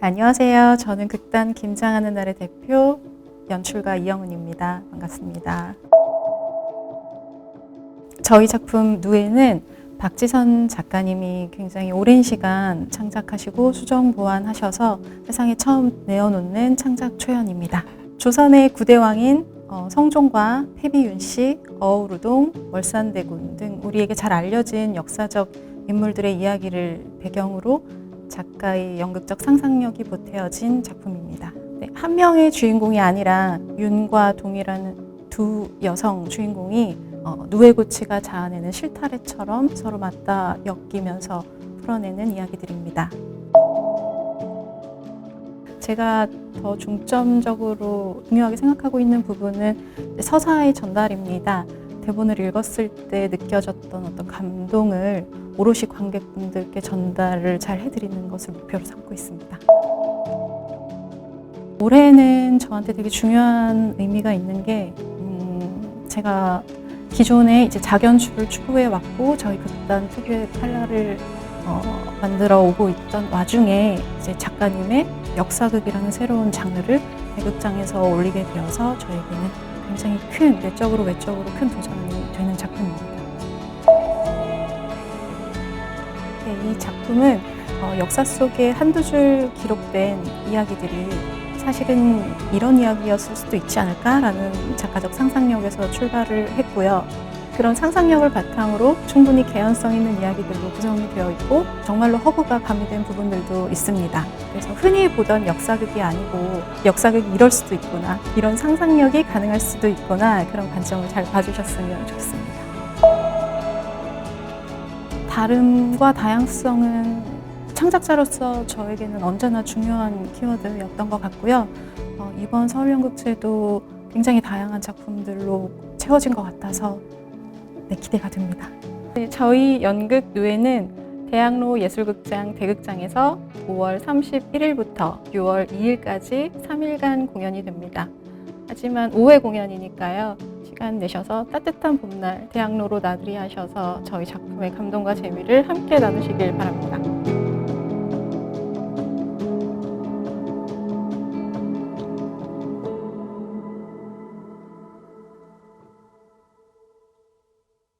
안녕하세요. 저는 극단 김장하는 날의 대표 연출가 이영은입니다. 반갑습니다. 저희 작품 누에는 박지선 작가님이 굉장히 오랜 시간 창작하시고 수정 보완하셔서 세상에 처음 내어놓는 창작 초연입니다. 조선의 구대왕인 어, 성종과 패비윤 씨, 어우르동, 월산대군 등 우리에게 잘 알려진 역사적 인물들의 이야기를 배경으로 작가의 연극적 상상력이 보태어진 작품입니다. 네, 한 명의 주인공이 아니라 윤과 동이라는 두 여성 주인공이 어, 누에고치가 자아내는 실타래처럼 서로 맞닿아 엮이면서 풀어내는 이야기들입니다. 제가 더 중점적으로 중요하게 생각하고 있는 부분은 서사의 전달입니다. 대본을 읽었을 때 느껴졌던 어떤 감동을 오롯이 관객분들께 전달을 잘 해드리는 것을 목표로 삼고 있습니다. 올해는 저한테 되게 중요한 의미가 있는 게 음, 제가 기존에 이제 작연출을 추구해 왔고 저희 극단 특유의 칼라를 어, 만들어 오고 있던 와중에 이제 작가님의 역사극이라는 새로운 장르를 대극장에서 올리게 되어서 저에게는 굉장히 큰 내적으로 외적으로 큰 도전이 되는 작품입니다. 이 작품은 어, 역사 속에 한두 줄 기록된 이야기들이 사실은 이런 이야기였을 수도 있지 않을까라는 작가적 상상력에서 출발을 했고요. 그런 상상력을 바탕으로 충분히 개연성 있는 이야기들로 구성이 되어 있고 정말로 허구가 가미된 부분들도 있습니다. 그래서 흔히 보던 역사극이 아니고 역사극이 이럴 수도 있구나 이런 상상력이 가능할 수도 있구나 그런 관점을 잘 봐주셨으면 좋겠습니다. 다름과 다양성은 창작자로서 저에게는 언제나 중요한 키워드였던 것 같고요. 어, 이번 서울연극제도 굉장히 다양한 작품들로 채워진 것 같아서 네, 기대가 됩니다. 네, 저희 연극 누에는 대학로 예술극장 대극장에서 5월 31일부터 6월 2일까지 3일간 공연이 됩니다. 하지만 5회 공연이니까요. 시간 내셔서 따뜻한 봄날 대학로로 나들이 하셔서 저희 작품의 감동과 재미를 함께 나누시길 바랍니다.